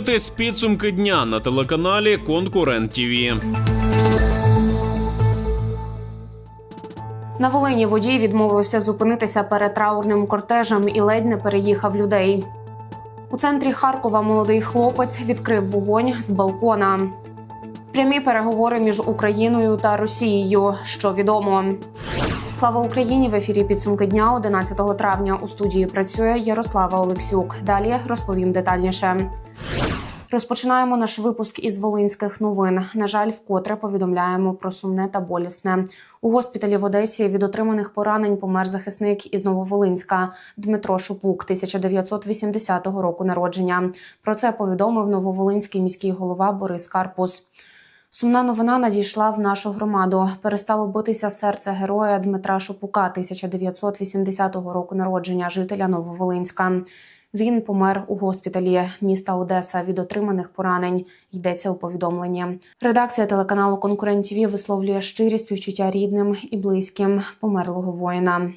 Дивитесь підсумки дня на телеканалі Конкурент ТІВІ. На Волині водій відмовився зупинитися перед траурним кортежем і ледь не переїхав людей. У центрі Харкова молодий хлопець відкрив вогонь з балкона. Прямі переговори між Україною та Росією. Що відомо. Слава Україні! В ефірі підсумки дня 11 травня. У студії працює Ярослава Олексюк. Далі розповім детальніше. Розпочинаємо наш випуск із волинських новин. На жаль, вкотре повідомляємо про сумне та болісне. У госпіталі в Одесі від отриманих поранень помер захисник із Нововолинська Дмитро Шупук, 1980 року народження. Про це повідомив нововолинський міський голова Борис Карпус. Сумна новина надійшла в нашу громаду. Перестало битися серце героя Дмитра Шупука, 1980 року народження, жителя Нововолинська. Він помер у госпіталі міста Одеса від отриманих поранень. Йдеться у повідомленні. Редакція телеканалу Конкурент ТІВІ висловлює щирі співчуття рідним і близьким померлого воїна.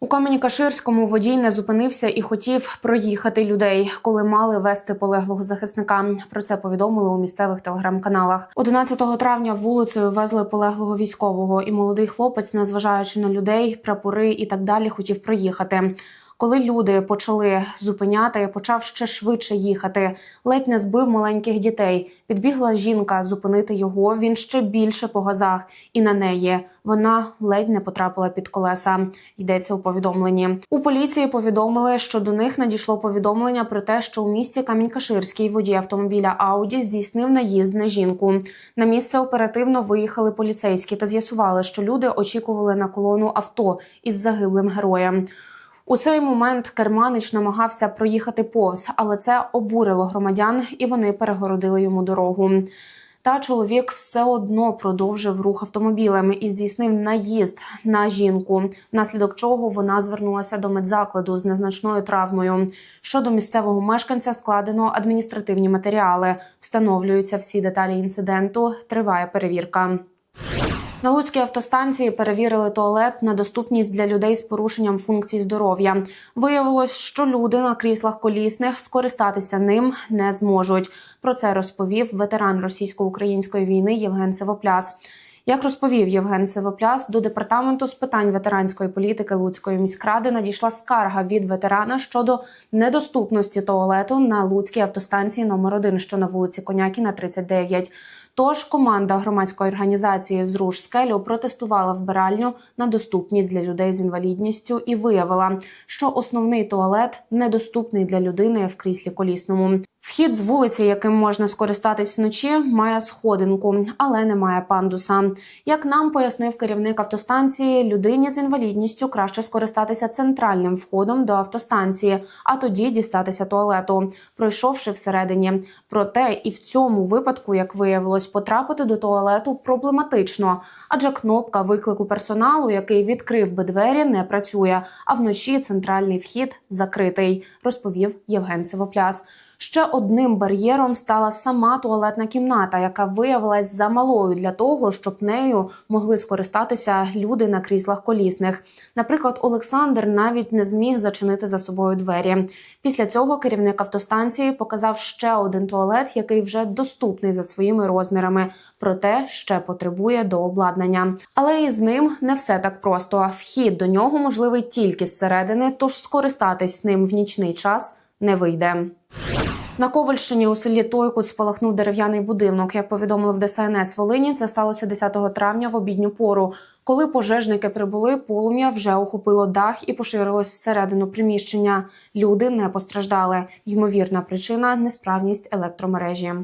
У Камені-Каширському водій не зупинився і хотів проїхати людей, коли мали вести полеглого захисника. Про це повідомили у місцевих телеграм-каналах. 11 травня вулицею везли полеглого військового, і молодий хлопець, незважаючи на людей, прапори і так далі, хотів проїхати. Коли люди почали зупиняти, почав ще швидше їхати. Ледь не збив маленьких дітей. Підбігла жінка зупинити його. Він ще більше по газах, і на неї вона ледь не потрапила під колеса. Йдеться у повідомленні. У поліції повідомили, що до них надійшло повідомлення про те, що у місті Камінь-Каширський водій автомобіля Ауді здійснив наїзд на жінку. На місце оперативно виїхали поліцейські та з'ясували, що люди очікували на колону авто із загиблим героєм. У цей момент керманич намагався проїхати повз, але це обурило громадян, і вони перегородили йому дорогу. Та чоловік все одно продовжив рух автомобілем і здійснив наїзд на жінку, внаслідок чого вона звернулася до медзакладу з незначною травмою. Щодо місцевого мешканця складено адміністративні матеріали. Встановлюються всі деталі інциденту. Триває перевірка. На Луцькій автостанції перевірили туалет на доступність для людей з порушенням функцій здоров'я. Виявилось, що люди на кріслах колісних скористатися ним не зможуть. Про це розповів ветеран російсько-української війни Євген Севопляс. Як розповів Євген Севопляс, до департаменту з питань ветеранської політики Луцької міськради надійшла скарга від ветерана щодо недоступності туалету на Луцькій автостанції номер 1 що на вулиці Конякіна, 39. Тож команда громадської організації Зруш скелю протестувала вбиральню на доступність для людей з інвалідністю і виявила, що основний туалет недоступний для людини в кріслі колісному. Вхід з вулиці, яким можна скористатись вночі, має сходинку, але не має пандуса. Як нам пояснив керівник автостанції, людині з інвалідністю краще скористатися центральним входом до автостанції, а тоді дістатися туалету, пройшовши всередині. Проте і в цьому випадку, як виявилось, потрапити до туалету проблематично, адже кнопка виклику персоналу, який відкрив би двері, не працює. А вночі центральний вхід закритий, розповів Євген Сивопляс. Ще одним бар'єром стала сама туалетна кімната, яка виявилась замалою для того, щоб нею могли скористатися люди на кріслах колісних. Наприклад, Олександр навіть не зміг зачинити за собою двері. Після цього керівник автостанції показав ще один туалет, який вже доступний за своїми розмірами, проте ще потребує до обладнання. Але і з ним не все так просто. Вхід до нього можливий тільки зсередини, тож скористатись ним в нічний час не вийде. На Ковальщині у селі Тойкут спалахнув дерев'яний будинок. Як повідомили в ДСНС Волині, це сталося 10 травня в обідню пору. Коли пожежники прибули, полум'я вже охопило дах і поширилось всередину приміщення. Люди не постраждали. Ймовірна причина несправність електромережі.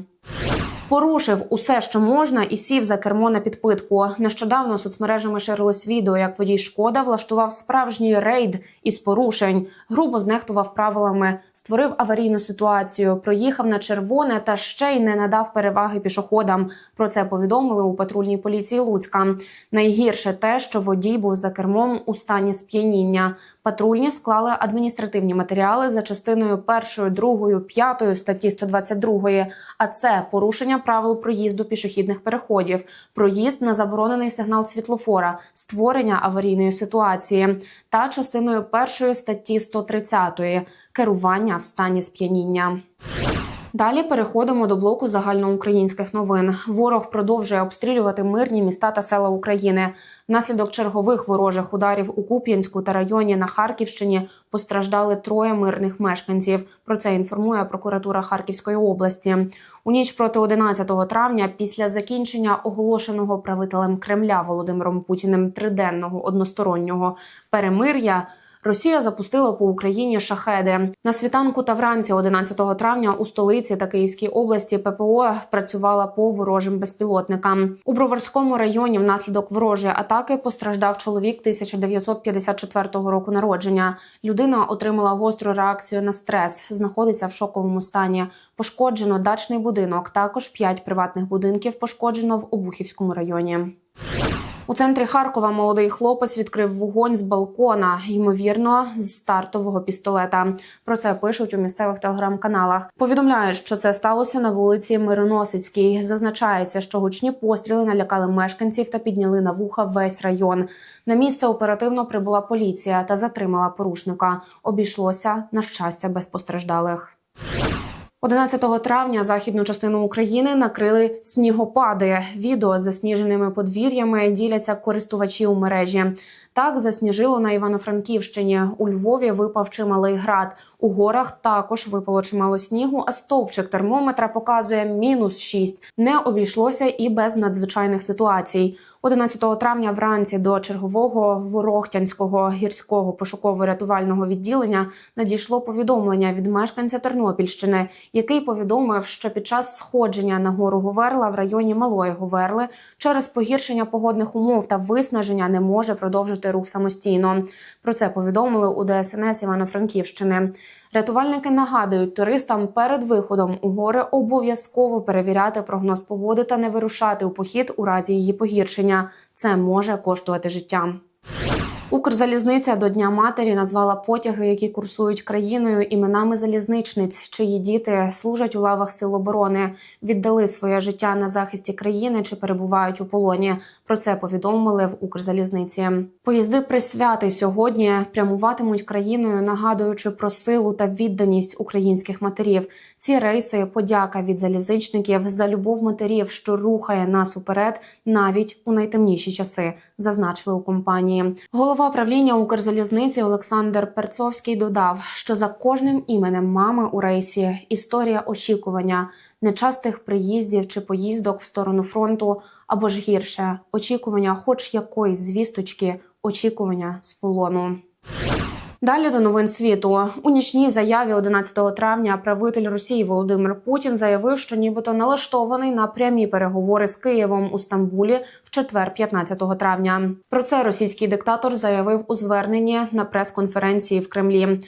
Порушив усе, що можна, і сів за кермо на підпитку. Нещодавно соцмережами ширилось відео, як водій шкода влаштував справжній рейд із порушень, грубо знехтував правилами, створив аварійну ситуацію, проїхав на червоне та ще й не надав переваги пішоходам. Про це повідомили у патрульній поліції Луцька. Найгірше те, що водій був за кермом у стані сп'яніння. Патрульні склали адміністративні матеріали за частиною першою, другою, п'ятою статті 122, А це порушення правил проїзду пішохідних переходів, проїзд на заборонений сигнал світлофора, створення аварійної ситуації та частиною першої статті 130 керування в стані сп'яніння. Далі переходимо до блоку загальноукраїнських новин. Ворог продовжує обстрілювати мирні міста та села України. Внаслідок чергових ворожих ударів у Куп'янську та районі на Харківщині постраждали троє мирних мешканців. Про це інформує прокуратура Харківської області. У ніч проти 11 травня, після закінчення оголошеного правителем Кремля Володимиром Путіним триденного одностороннього перемир'я. Росія запустила по Україні шахеди на світанку та вранці 11 травня у столиці та Київській області ППО працювала по ворожим безпілотникам. У Броварському районі внаслідок ворожої атаки постраждав чоловік 1954 року народження. Людина отримала гостру реакцію на стрес, знаходиться в шоковому стані. Пошкоджено дачний будинок. Також п'ять приватних будинків пошкоджено в Обухівському районі. У центрі Харкова молодий хлопець відкрив вогонь з балкона, ймовірно, з стартового пістолета. Про це пишуть у місцевих телеграм-каналах. Повідомляють, що це сталося на вулиці Мироносицькій. Зазначається, що гучні постріли налякали мешканців та підняли на вуха весь район. На місце оперативно прибула поліція та затримала порушника. Обійшлося на щастя без постраждалих. 11 травня західну частину України накрили снігопади. Відео з засніженими подвір'ями діляться користувачі у мережі. Так засніжило на Івано-Франківщині. У Львові випав чималий град. У горах також випало чимало снігу, а стовпчик термометра показує мінус 6. Не обійшлося і без надзвичайних ситуацій. 11 травня вранці до чергового Ворохтянського гірського пошуково-рятувального відділення надійшло повідомлення від мешканця Тернопільщини, який повідомив, що під час сходження на гору Говерла в районі Малої Говерли через погіршення погодних умов та виснаження не може продовжити рух самостійно. Про це повідомили у ДСНС Івано-Франківщини. Рятувальники нагадують туристам перед виходом у гори обов'язково перевіряти прогноз погоди та не вирушати у похід у разі її погіршення. Це може коштувати життя. Укрзалізниця до Дня матері назвала потяги, які курсують країною іменами залізничниць, чиї діти служать у лавах сил оборони, віддали своє життя на захисті країни чи перебувають у полоні. Про це повідомили в Укрзалізниці. Поїзди присвяти сьогодні прямуватимуть країною, нагадуючи про силу та відданість українських матерів. Ці рейси подяка від залізничників за любов матерів, що рухає нас уперед навіть у найтемніші часи, зазначили у компанії. Голова правління Укрзалізниці Олександр Перцовський додав, що за кожним іменем мами у рейсі історія очікування, нечастих приїздів чи поїздок в сторону фронту, або ж гірше очікування, хоч якоїсь звісточки, очікування з полону. Далі до новин світу у нічній заяві 11 травня правитель Росії Володимир Путін заявив, що нібито налаштований на прямі переговори з Києвом у Стамбулі в четвер, 15 травня. Про це російський диктатор заявив у зверненні на прес-конференції в Кремлі.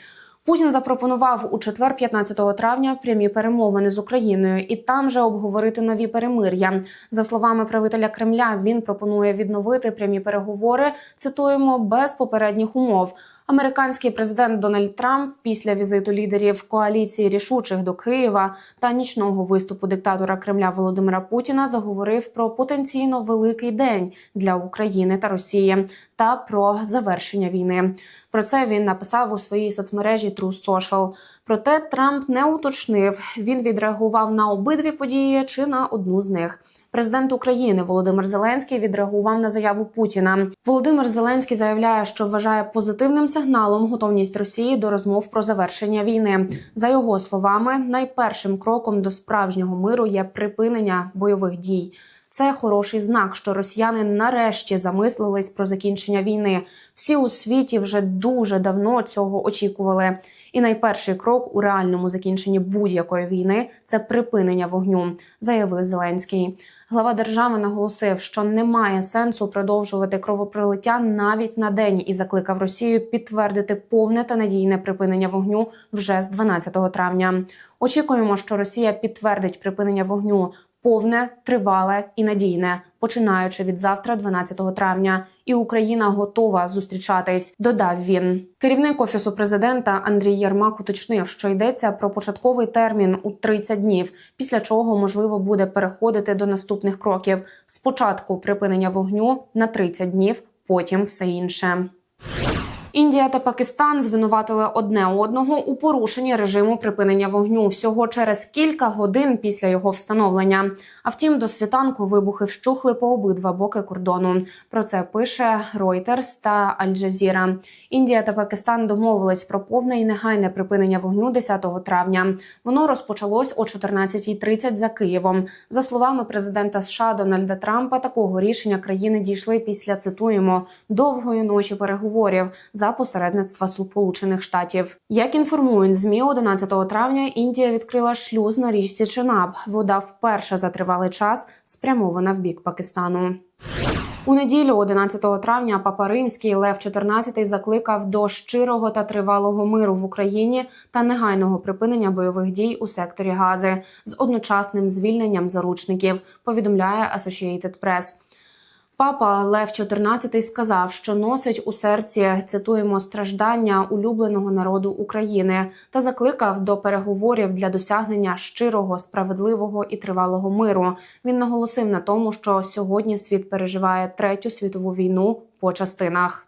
Путін запропонував у четвер, 15 травня, прямі перемовини з Україною і там же обговорити нові перемир'я. За словами правителя Кремля, він пропонує відновити прямі переговори. Цитуємо без попередніх умов. Американський президент Дональд Трамп після візиту лідерів коаліції рішучих до Києва та нічного виступу диктатора Кремля Володимира Путіна заговорив про потенційно великий день для України та Росії та про завершення війни. Про це він написав у своїй соцмережі True Social. Проте Трамп не уточнив, він відреагував на обидві події чи на одну з них. Президент України Володимир Зеленський відреагував на заяву Путіна. Володимир Зеленський заявляє, що вважає позитивним сигналом готовність Росії до розмов про завершення війни. За його словами, найпершим кроком до справжнього миру є припинення бойових дій. Це хороший знак, що росіяни нарешті замислились про закінчення війни. Всі у світі вже дуже давно цього очікували. І найперший крок у реальному закінченні будь-якої війни це припинення вогню, заявив Зеленський. Глава держави наголосив, що немає сенсу продовжувати кровопролиття навіть на день і закликав Росію підтвердити повне та надійне припинення вогню вже з 12 травня. Очікуємо, що Росія підтвердить припинення вогню повне, тривале і надійне, починаючи від завтра, 12 травня, і Україна готова зустрічатись. Додав він. Керівник офісу президента Андрій Єрмак уточнив, що йдеться про початковий термін у 30 днів, після чого можливо буде переходити до наступних кроків: спочатку припинення вогню на 30 днів, потім все інше. Індія та Пакистан звинуватили одне одного у порушенні режиму припинення вогню всього через кілька годин після його встановлення. А втім, до світанку вибухи вщухли по обидва боки кордону. Про це пише Reuters та Аль Джазіра. Індія та Пакистан домовились про повне і негайне припинення вогню 10 травня. Воно розпочалось о 14.30 за Києвом. За словами президента США Дональда Трампа, такого рішення країни дійшли після цитуємо довгої ночі переговорів за посередництва Сполучених Штатів. Як інформують змі 11 травня, Індія відкрила шлюз на річці Чинаб. Вода вперше за тривалий час спрямована в бік Пакистану. У неділю, 11 травня, папа римський Лев XIV закликав до щирого та тривалого миру в Україні та негайного припинення бойових дій у секторі Гази з одночасним звільненням заручників. Повідомляє Associated Press. Папа Лев XIV сказав, що носить у серці цитуємо страждання улюбленого народу України та закликав до переговорів для досягнення щирого, справедливого і тривалого миру. Він наголосив на тому, що сьогодні світ переживає третю світову війну по частинах.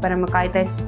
перемикайтесь.